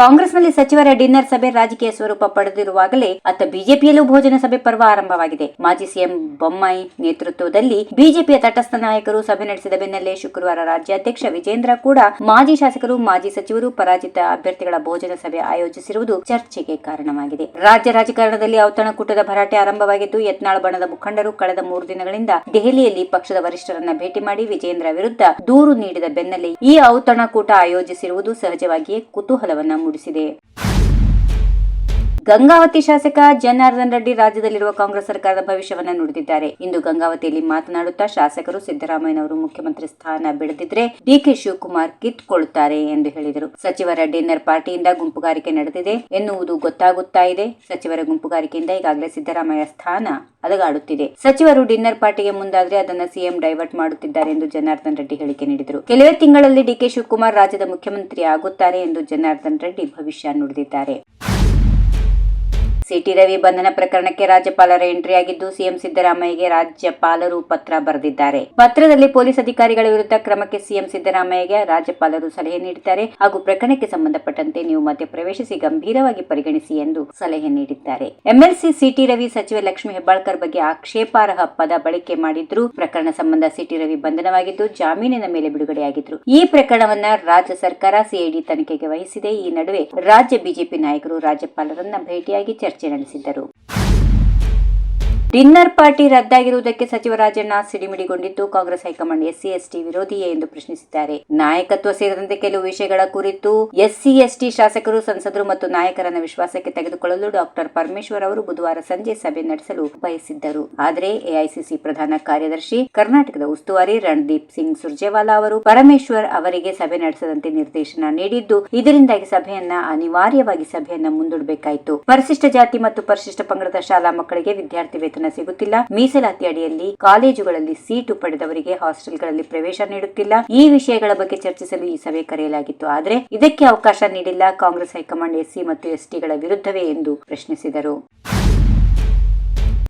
ಕಾಂಗ್ರೆಸ್ನಲ್ಲಿ ಸಚಿವರ ಡಿನ್ನರ್ ಸಭೆ ರಾಜಕೀಯ ಸ್ವರೂಪ ಪಡೆದಿರುವಾಗಲೇ ಅತ್ತ ಬಿಜೆಪಿಯಲ್ಲೂ ಭೋಜನ ಸಭೆ ಪರ್ವ ಆರಂಭವಾಗಿದೆ. ಮಾಜಿ ಸಿಎಂ ಬೊಮ್ಮಾಯಿ ನೇತೃತ್ವದಲ್ಲಿ ಬಿಜೆಪಿಯ ತಟಸ್ಥ ನಾಯಕರು ಸಭೆ ನಡೆಸಿದ ಬೆನ್ನಲ್ಲೇ ಶುಕ್ರವಾರ ರಾಜ್ಯಾಧ್ಯಕ್ಷ ವಿಜೇಂದ್ರ ಕೂಡ ಮಾಜಿ ಶಾಸಕರು, ಮಾಜಿ ಸಚಿವರು, ಪರಾಜಿತ ಅಭ್ಯರ್ಥಿಗಳ ಭೋಜನ ಸಭೆ ಆಯೋಜಿಸಿರುವುದು ಚರ್ಚೆಗೆ ಕಾರಣವಾಗಿದೆ. ರಾಜ್ಯ ರಾಜಕಾರಣದಲ್ಲಿ ಔತಣಕೂಟದ ಭರಾಟೆ ಆರಂಭವಾಗಿದ್ದು, ಯತ್ನಾಳ್ ಬಣದ ಮುಖಂಡರು ಕಳೆದ ಮೂರು ದಿನಗಳಿಂದ ದೆಹಲಿಯಲ್ಲಿ ಪಕ್ಷದ ವರಿಷ್ಠರನ್ನ ಭೇಟಿ ಮಾಡಿ ವಿಜೇಂದ್ರ ವಿರುದ್ಧ ದೂರು ನೀಡಿದ ಬೆನ್ನಲ್ಲೇ ಈ ಔತಣಕೂಟ ಆಯೋಜಿಸಿರುವುದು ಸಹಜವಾಗಿಯೇ ಕುತೂಹಲವನ್ನ ಮೂಡಿಸಿದೆ ಗಂಗಾವತಿ ಶಾಸಕ ಜನಾರ್ದನ್ ರೆಡ್ಡಿ ರಾಜ್ಯದಲ್ಲಿರುವ ಕಾಂಗ್ರೆಸ್ ಸರ್ಕಾರದ ಭವಿಷ್ಯವನ್ನ ನುಡಿದಿದ್ದಾರೆ. ಇಂದು ಗಂಗಾವತಿಯಲ್ಲಿ ಮಾತನಾಡುತ್ತಾ ಶಾಸಕರು ಸಿದ್ದರಾಮಯ್ಯನವರು ಮುಖ್ಯಮಂತ್ರಿ ಸ್ಥಾನ ಬಿಡದಿದ್ರೆ ಡಿಕೆ ಶಿವಕುಮಾರ್ ಕಿತ್ಕೊಳ್ಳುತ್ತಾರೆ ಎಂದು ಹೇಳಿದರು. ಸಚಿವರ ಡಿನ್ನರ್ ಪಾರ್ಟಿಯಿಂದ ಗುಂಪುಗಾರಿಕೆ ನಡೆದಿದೆ ಎನ್ನುವುದು ಗೊತ್ತಾಗುತ್ತಾ ಇದೆ. ಸಚಿವರ ಗುಂಪುಗಾರಿಕೆಯಿಂದ ಈಗಾಗಲೇ ಸಿದ್ದರಾಮಯ್ಯ ಸ್ಥಾನ ಅದಗಾಡುತ್ತಿದೆ ಸಚಿವರು ಡಿನ್ನರ್ ಪಾರ್ಟಿಗೆ ಮುಂದಾದ್ರೆ ಅದನ್ನ ಸಿಎಂ ಡೈವರ್ಟ್ ಮಾಡುತ್ತಿದ್ದಾರೆ ಎಂದು ಜನಾರ್ದನ್ ರೆಡ್ಡಿ ಹೇಳಿಕೆ ನೀಡಿದರು. ಕೆಲವೇ ತಿಂಗಳಲ್ಲಿ ಡಿಕೆ ಶಿವಕುಮಾರ್ ರಾಜ್ಯದ ಮುಖ್ಯಮಂತ್ರಿ ಆಗುತ್ತಾರೆ ಎಂದು ಜನಾರ್ದನ್ ರೆಡ್ಡಿ ಭವಿಷ್ಯ ನುಡಿದಿದ್ದಾರೆ. ಸಿಟಿ ರವಿ ಬಂಧನ ಪ್ರಕರಣಕ್ಕೆ ರಾಜ್ಯಪಾಲರ ಎಂಟ್ರಿ ಆಗಿದ್ದು ಸಿಎಂ ಸಿದ್ದರಾಮಯ್ಯಗೆ ರಾಜ್ಯಪಾಲರು ಪತ್ರ ಬರೆದಿದ್ದಾರೆ. ಪತ್ರದಲ್ಲಿ ಪೊಲೀಸ್ ಅಧಿಕಾರಿಗಳ ವಿರುದ್ಧ ಕ್ರಮಕ್ಕೆ ಸಿಎಂ ಸಿದ್ದರಾಮಯ್ಯಗೆ ರಾಜ್ಯಪಾಲರು ಸಲಹೆ ನೀಡಿದ್ದಾರೆ. ಹಾಗೂ ಪ್ರಕರಣಕ್ಕೆ ಸಂಬಂಧಪಟ್ಟಂತೆ ನೀವು ಮಧ್ಯ ಪ್ರವೇಶಿಸಿ ಗಂಭೀರವಾಗಿ ಪರಿಗಣಿಸಿ ಎಂದು ಸಲಹೆ ನೀಡಿದ್ದಾರೆ. ಎಂಎಲ್ಸಿ ಸಿಟಿ ರವಿ ಸಚಿವ ಲಕ್ಷ್ಮಿ ಹೆಬ್ಬಾಳ್ಕರ್ ಬಗ್ಗೆ ಆಕ್ಷೇಪಾರ್ಹ ಪದ ಬಳಕೆ ಮಾಡಿದ್ರು ಪ್ರಕರಣ ಸಂಬಂಧ ಸಿಟಿ ರವಿ ಬಂಧನವಾಗಿದ್ದು ಜಾಮೀನಿನ ಮೇಲೆ ಬಿಡುಗಡೆಯಾಗಿದ್ರು. ಈ ಪ್ರಕರಣವನ್ನ ರಾಜ್ಯ ಸರ್ಕಾರ ಸಿಐಡಿ ತನಿಖೆಗೆ ವಹಿಸಿದೆ. ಈ ನಡುವೆ ರಾಜ್ಯ ಬಿಜೆಪಿ ನಾಯಕರು ರಾಜ್ಯಪಾಲರನ್ನ ಭೇಟಿಯಾಗಿ ಚರ್ಚೆ ನಡೆಸಿದ್ದರು. ಡಿನ್ನರ್ ಪಾರ್ಟಿ ರದ್ದಾಗಿರುವುದಕ್ಕೆ ಸಚಿವ Rajanna ಸಿಡಿಮಿಡಿಗೊಂಡಿದ್ದು Congress high command SC ST ವಿರೋಧಿಯೇ ಎಂದು ಪ್ರಶ್ನಿಸಿದ್ದಾರೆ. ನಾಯಕತ್ವ ಸೇರಿದಂತೆ ಕೆಲವು ವಿಷಯಗಳ ಕುರಿತು ಎಸ್ಸಿ ಎಸ್ಟಿ ಶಾಸಕರು, ಸಂಸದರು ಮತ್ತು ನಾಯಕರನ್ನ ವಿಶ್ವಾಸಕ್ಕೆ ತೆಗೆದುಕೊಳ್ಳಲು ಡಾಕ್ಟರ್ ಪರಮೇಶ್ವರ್ ಅವರು ಬುಧವಾರ ಸಂಜೆ ಸಭೆ ನಡೆಸಲು ಬಯಸಿದ್ದರು. ಆದರೆ ಎಐಸಿಸಿ ಪ್ರಧಾನ ಕಾರ್ಯದರ್ಶಿ, ಕರ್ನಾಟಕದ ಉಸ್ತುವಾರಿ ರಣದೀಪ್ ಸಿಂಗ್ ಸುರ್ಜೇವಾಲಾ ಅವರು ಪರಮೇಶ್ವರ್ ಅವರಿಗೆ ಸಭೆ ನಡೆಸದಂತೆ ನಿರ್ದೇಶನ ನೀಡಿದ್ದು, ಇದರಿಂದಾಗಿ ಸಭೆಯನ್ನ ಅನಿವಾರ್ಯವಾಗಿ ಸಭೆಯನ್ನ ಮುಂದೂಡಬೇಕಾಯಿತು. ಪರಿಶಿಷ್ಟ ಜಾತಿ ಮತ್ತು ಪರಿಶಿಷ್ಟ ಪಂಗಡದ ಶಾಲಾ ಮಕ್ಕಳಿಗೆ ವಿದ್ಯಾರ್ಥಿ ವೇತನ ಸಿಗುತ್ತಿಲ್ಲ. ಮೀಸಲಾತಿ ಅಡಿಯಲ್ಲಿ ಕಾಲೇಜುಗಳಲ್ಲಿ ಸೀಟು ಪಡೆದವರಿಗೆ ಹಾಸ್ಟೆಲ್ಗಳಲ್ಲಿ ಪ್ರವೇಶ ನೀಡುತ್ತಿಲ್ಲ. ಈ ವಿಷಯಗಳ ಬಗ್ಗೆ ಚರ್ಚಿಸಲು ಈ ಸಭೆ ಕರೆಯಲಾಗಿತ್ತು. ಆದರೆ ಇದಕ್ಕೆ ಅವಕಾಶ ನೀಡಿಲ್ಲ ಕಾಂಗ್ರೆಸ್ ಹೈಕಮಾಂಡ್ ಎಸ್ಸಿ ಮತ್ತು ಎಸ್ಟಿಗಳ ವಿರುದ್ಧವೇ ಎಂದು ಪ್ರಶ್ನಿಸಿದರು.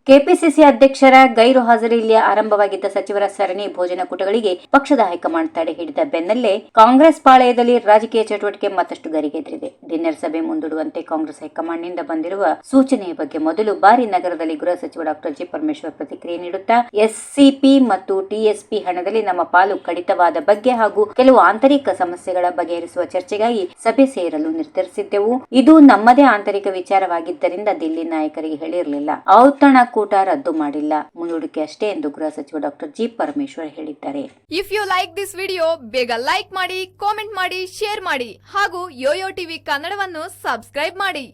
ಕೆಪಿಸಿಸಿ ಅಧ್ಯಕ್ಷರ ಗೈರು ಹಾಜರಿಯಲ್ಲಿ ಆರಂಭವಾಗಿದ್ದ ಸಚಿವರ ಸರಣಿ ಭೋಜನ ಕೂಟಗಳಿಗೆ ಪಕ್ಷದ ಹೈಕಮಾಂಡ್ ತಡೆ ಹಿಡಿದ ಬೆನ್ನಲ್ಲೇ ಕಾಂಗ್ರೆಸ್ ಪಾಳಯದಲ್ಲಿ ರಾಜಕೀಯ ಚಟುವಟಿಕೆ ಮತ್ತಷ್ಟು ಗರಿಗೆದ್ರಿದೆ. ಡಿನ್ನರ್ ಸಭೆ ಮುಂದೂಡುವಂತೆ ಕಾಂಗ್ರೆಸ್ ಹೈಕಮಾಂಡ್ನಿಂದ ಬಂದಿರುವ ಸೂಚನೆಯ ಬಗ್ಗೆ ಮೊದಲು ಬಾರಿ ನಗರದಲ್ಲಿ ಗೃಹ ಸಚಿವ ಡಾಕ್ಟರ್ ಜಿ ಪರಮೇಶ್ವರ್ ಪ್ರತಿಕ್ರಿಯೆ ನೀಡುತ್ತಾ, ಎಸ್ಸಿಪಿ ಮತ್ತು ಟಿಎಸ್ಪಿ ಹಣದಲ್ಲಿ ನಮ್ಮ ಪಾಲು ಕಡಿತವಾದ ಬಗ್ಗೆ ಹಾಗೂ ಕೆಲವು ಆಂತರಿಕ ಸಮಸ್ಯೆಗಳ ಬಗೆಹರಿಸುವ ಚರ್ಚೆಗಾಗಿ ಸಭೆ ಸೇರಲು ನಿರ್ಧರಿಸಿದ್ದೆವು. ಇದು ನಮ್ಮದೇ ಆಂತರಿಕ ವಿಚಾರವಾಗಿದ್ದರಿಂದ ದಿಲ್ಲಿ ನಾಯಕರಿಗೆ ಹೇಳಿರಲಿಲ್ಲ. ಔತಣ ಕೂಟ ರದ್ದು ಮಾಡಿಲ್ಲ. ಮುಂದೂಡಿಕೆ ಅಷ್ಟೇ ಎಂದು ಗೃಹ ಸಚಿವ ಡಾಕ್ಟರ್ ಜಿ ಪರಮೇಶ್ವರ್ ಹೇಳಿದ್ದಾರೆ. If you like this video ಬೇಗ ಲೈಕ್ ಮಾಡಿ ಕಾಮೆಂಟ್ ಮಾಡಿ ಶೇರ್ ಮಾಡಿ ಹಾಗೂ ಯೋಯೋ ಟಿವಿ ಕನ್ನಡವನ್ನು ಸಬ್ಸ್ಕ್ರೈಬ್ ಮಾಡಿ.